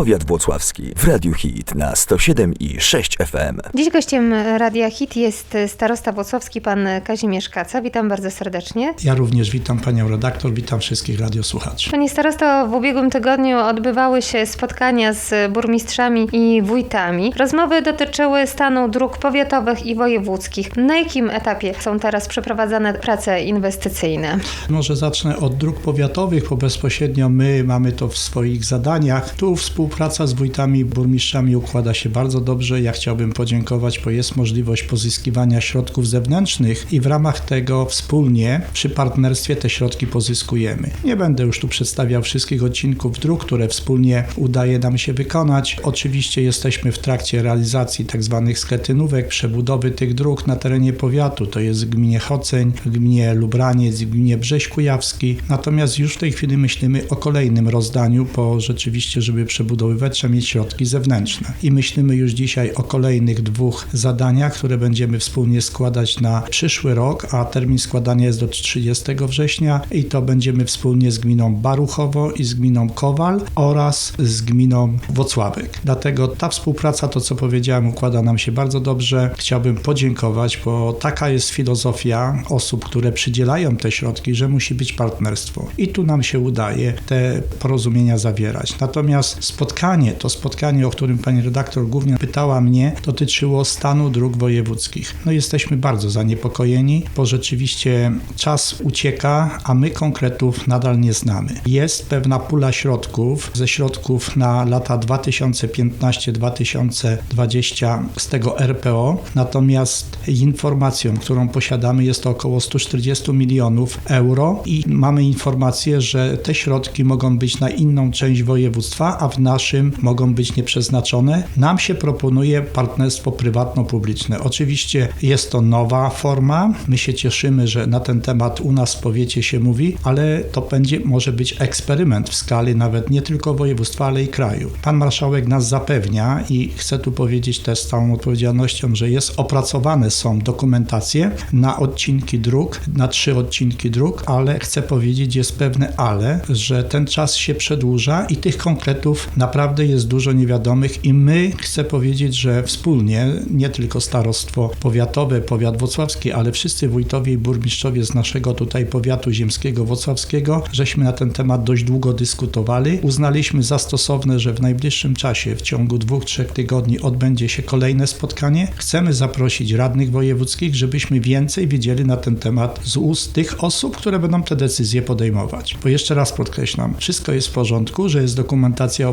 Powiat Włocławski w Radiu Hit na 107 i 6 FM. Dziś gościem Radia Hit jest starosta włocławski pan Kazimierz Kaca. Witam bardzo serdecznie. Ja również witam panią redaktor, witam wszystkich radiosłuchaczy. Panie starosto, w ubiegłym tygodniu odbywały się spotkania z burmistrzami i wójtami. Rozmowy dotyczyły stanu dróg powiatowych i wojewódzkich. Na jakim etapie są teraz przeprowadzane prace inwestycyjne? Może zacznę od dróg powiatowych, bo bezpośrednio my mamy to w swoich zadaniach. Tu współpraca z wójtami burmistrzami układa się bardzo dobrze. Ja chciałbym podziękować, bo jest możliwość pozyskiwania środków zewnętrznych i w ramach tego wspólnie przy partnerstwie te środki pozyskujemy. Nie będę już tu przedstawiał wszystkich odcinków dróg, które wspólnie udaje nam się wykonać. Oczywiście jesteśmy w trakcie realizacji tzw. skretynówek, przebudowy tych dróg na terenie powiatu. To jest w gminie Choceń, w gminie Lubraniec, w gminie Brześ Kujawski. Natomiast już w tej chwili myślimy o kolejnym rozdaniu, bo rzeczywiście, żeby przebudowywać, trzeba mieć środki zewnętrzne. I myślimy już dzisiaj o kolejnych dwóch zadaniach, które będziemy wspólnie składać na przyszły rok, a termin składania jest do 30 września i to będziemy wspólnie z gminą Baruchowo i z gminą Kowal oraz z gminą Wocławek. Dlatego ta współpraca, to co powiedziałem, układa nam się bardzo dobrze. Chciałbym podziękować, bo taka jest filozofia osób, które przydzielają te środki, że musi być partnerstwo. I tu nam się udaje te porozumienia zawierać. Natomiast spotkanie, to spotkanie, o którym pani redaktor głównie pytała mnie, dotyczyło stanu dróg wojewódzkich. No jesteśmy bardzo zaniepokojeni, bo rzeczywiście czas ucieka, a my konkretów nadal nie znamy. Jest pewna pula środków ze środków na lata 2015-2020 z tego RPO, natomiast informacją, którą posiadamy jest to około 140 milionów euro i mamy informację, że te środki mogą być na inną część województwa, a w naszym mogą być nieprzeznaczone. Nam się proponuje partnerstwo prywatno-publiczne. Oczywiście jest to nowa forma. My się cieszymy, że na ten temat u nas w powiecie się mówi, ale to będzie może być eksperyment w skali nawet nie tylko województwa, ale i kraju. Pan marszałek nas zapewnia i chcę tu powiedzieć też z całą odpowiedzialnością, że jest opracowane są dokumentacje na odcinki dróg, na trzy odcinki dróg, ale chcę powiedzieć, jest pewne ale, że ten czas się przedłuża i tych konkretów naprawdę jest dużo niewiadomych i my chcę powiedzieć, że wspólnie, nie tylko starostwo powiatowe, powiat wocławski, ale wszyscy wójtowie i burmistrzowie z naszego tutaj powiatu ziemskiego wocławskiego, żeśmy na ten temat dość długo dyskutowali. Uznaliśmy za stosowne, że w najbliższym czasie, w ciągu dwóch, trzech tygodni odbędzie się kolejne spotkanie. Chcemy zaprosić radnych wojewódzkich, żebyśmy więcej wiedzieli na ten temat z ust tych osób, które będą te decyzje podejmować. Bo jeszcze raz podkreślam, wszystko jest w porządku, że jest dokumentacja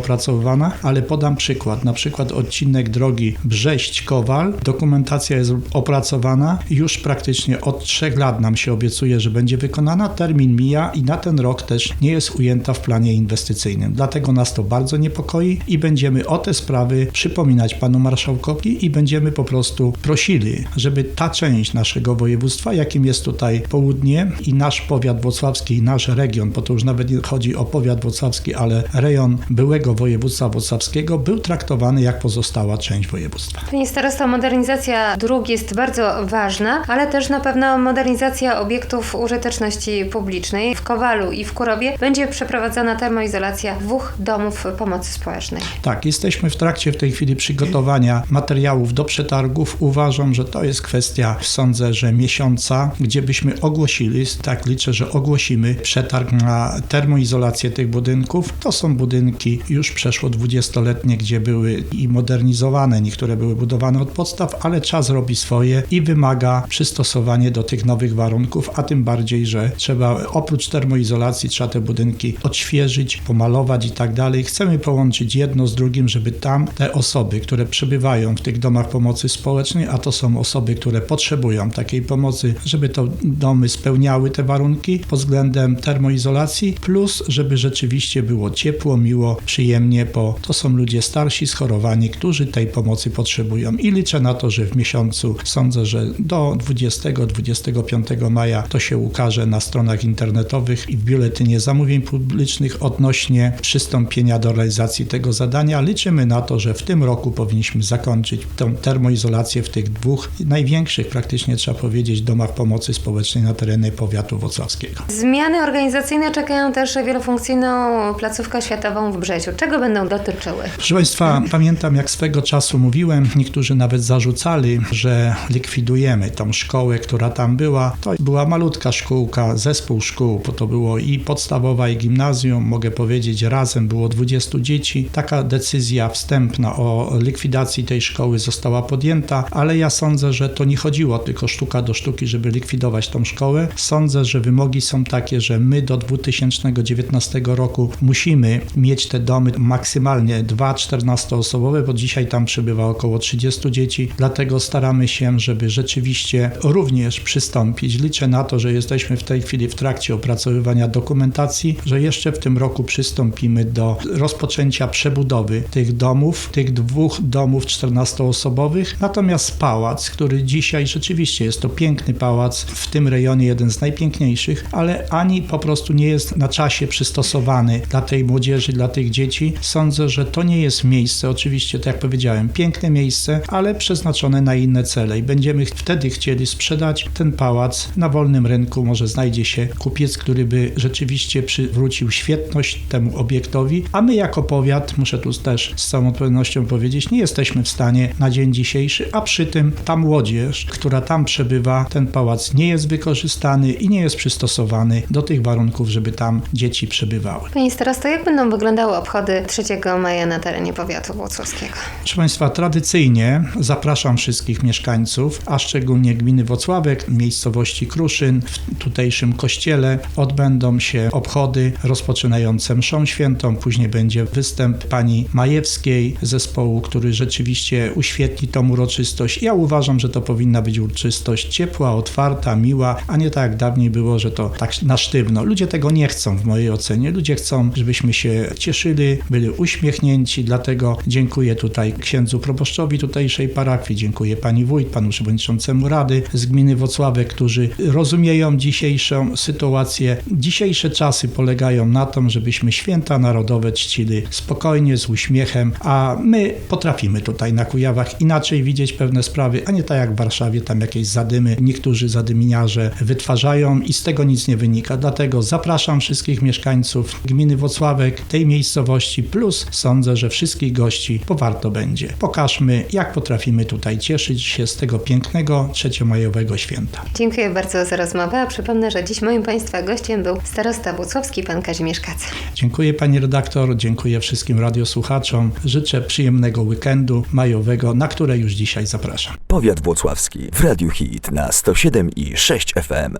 ale podam przykład. Na przykład odcinek drogi Brześć-Kowal, dokumentacja jest opracowana już praktycznie od trzech lat nam się obiecuje, że będzie wykonana. Termin mija i na ten rok też nie jest ujęta w planie inwestycyjnym. Dlatego nas to bardzo niepokoi i będziemy o te sprawy przypominać panu marszałkowi i będziemy po prostu prosili, żeby ta część naszego województwa, jakim jest tutaj południe i nasz powiat włocławski i nasz region, bo to już nawet nie chodzi o powiat włocławski, ale rejon byłego województwa włocławskiego był traktowany jak pozostała część województwa. Panie starosto, modernizacja dróg jest bardzo ważna, ale też na pewno modernizacja obiektów użyteczności publicznej. W Kowalu i w Kurowie będzie przeprowadzana termoizolacja dwóch domów pomocy społecznej. Tak, jesteśmy w trakcie w tej chwili przygotowania materiałów do przetargów. Uważam, że to jest kwestia, sądzę, że miesiąca, gdzie byśmy ogłosili, tak liczę, że ogłosimy przetarg na termoizolację tych budynków. To są budynki już przeszło 20-letnie, gdzie były i modernizowane, niektóre były budowane od podstaw, ale czas robi swoje i wymaga przystosowania do tych nowych warunków, a tym bardziej, że trzeba oprócz termoizolacji trzeba te budynki odświeżyć, pomalować i tak dalej. Chcemy połączyć jedno z drugim, żeby tam te osoby, które przebywają w tych domach pomocy społecznej, a to są osoby, które potrzebują takiej pomocy, żeby to domy spełniały te warunki pod względem termoizolacji, plus żeby rzeczywiście było ciepło, miło, przyjemnie, bo to są ludzie starsi, schorowani, którzy tej pomocy potrzebują i liczę na to, że w miesiącu sądzę, że do 20-25 maja to się ukaże na stronach internetowych i w biuletynie zamówień publicznych odnośnie przystąpienia do realizacji tego zadania. Liczymy na to, że w tym roku powinniśmy zakończyć tę termoizolację w tych dwóch największych, praktycznie trzeba powiedzieć, domach pomocy społecznej na terenie powiatu wocławskiego. Zmiany organizacyjne czekają też wielofunkcyjną placówkę światową w Brzeciu. Czego Czego będą dotyczyły? Proszę Państwa, pamiętam jak swego czasu mówiłem, niektórzy nawet zarzucali, że likwidujemy tą szkołę, która tam była. To była malutka szkółka, zespół szkół, bo to było i podstawowa, i gimnazjum. Mogę powiedzieć, razem było 20 dzieci. Taka decyzja wstępna o likwidacji tej szkoły została podjęta, ale ja sądzę, że to nie chodziło tylko sztuka do sztuki, żeby likwidować tą szkołę. Sądzę, że wymogi są takie, że my do 2019 roku musimy mieć te domy maksymalnie 2 14-osobowe, bo dzisiaj tam przybywa około 30 dzieci, dlatego staramy się, żeby rzeczywiście również przystąpić. Liczę na to, że jesteśmy w tej chwili w trakcie opracowywania dokumentacji, że jeszcze w tym roku przystąpimy do rozpoczęcia przebudowy tych domów, tych dwóch domów 14-osobowych. Natomiast pałac, który dzisiaj rzeczywiście jest to piękny pałac, w tym rejonie jeden z najpiękniejszych, ale ani po prostu nie jest na czasie przystosowany dla tej młodzieży, dla tych dzieci. Sądzę, że to nie jest miejsce, oczywiście, tak jak powiedziałem, piękne miejsce, ale przeznaczone na inne cele i będziemy wtedy chcieli sprzedać ten pałac na wolnym rynku. Może znajdzie się kupiec, który by rzeczywiście przywrócił świetność temu obiektowi, a my jako powiat, muszę tu też z całą odpowiedzialnością powiedzieć, nie jesteśmy w stanie na dzień dzisiejszy, a przy tym ta młodzież, która tam przebywa, ten pałac nie jest wykorzystany i nie jest przystosowany do tych warunków, żeby tam dzieci przebywały. Panie starosto, jak będą wyglądały obchody 3 maja na terenie powiatu włocławskiego? Proszę Państwa, tradycyjnie zapraszam wszystkich mieszkańców, a szczególnie gminy Wocławek, miejscowości Kruszyn, w tutejszym kościele odbędą się obchody rozpoczynające mszą świętą, później będzie występ pani Majewskiej zespołu, który rzeczywiście uświetli tą uroczystość. Ja uważam, że to powinna być uroczystość ciepła, otwarta, miła, a nie tak jak dawniej było, że to tak na sztywno. Ludzie tego nie chcą w mojej ocenie. Ludzie chcą, żebyśmy się cieszyli, byli uśmiechnięci, dlatego dziękuję tutaj księdzu proboszczowi tutejszej parafii, dziękuję pani wójt, panu przewodniczącemu rady z gminy Wocławek, którzy rozumieją dzisiejszą sytuację. Dzisiejsze czasy polegają na tym, żebyśmy święta narodowe czcili spokojnie, z uśmiechem, a my potrafimy tutaj na Kujawach inaczej widzieć pewne sprawy, a nie tak jak w Warszawie, tam jakieś zadymy, niektórzy zadymiarze wytwarzają i z tego nic nie wynika. Dlatego zapraszam wszystkich mieszkańców gminy Wocławek, tej miejscowości, plus sądzę, że wszystkich gości, bo warto będzie. Pokażmy, jak potrafimy tutaj cieszyć się z tego pięknego trzeciomajowego święta. Dziękuję bardzo za rozmowę, a przypomnę, że dziś moim Państwa gościem był starosta włocławski, pan Kazimierz Kaca. Dziękuję pani redaktor, dziękuję wszystkim radiosłuchaczom. Życzę przyjemnego weekendu majowego, na które już dzisiaj zapraszam. Powiat włocławski w Radiu Hit na 107 i 6 FM.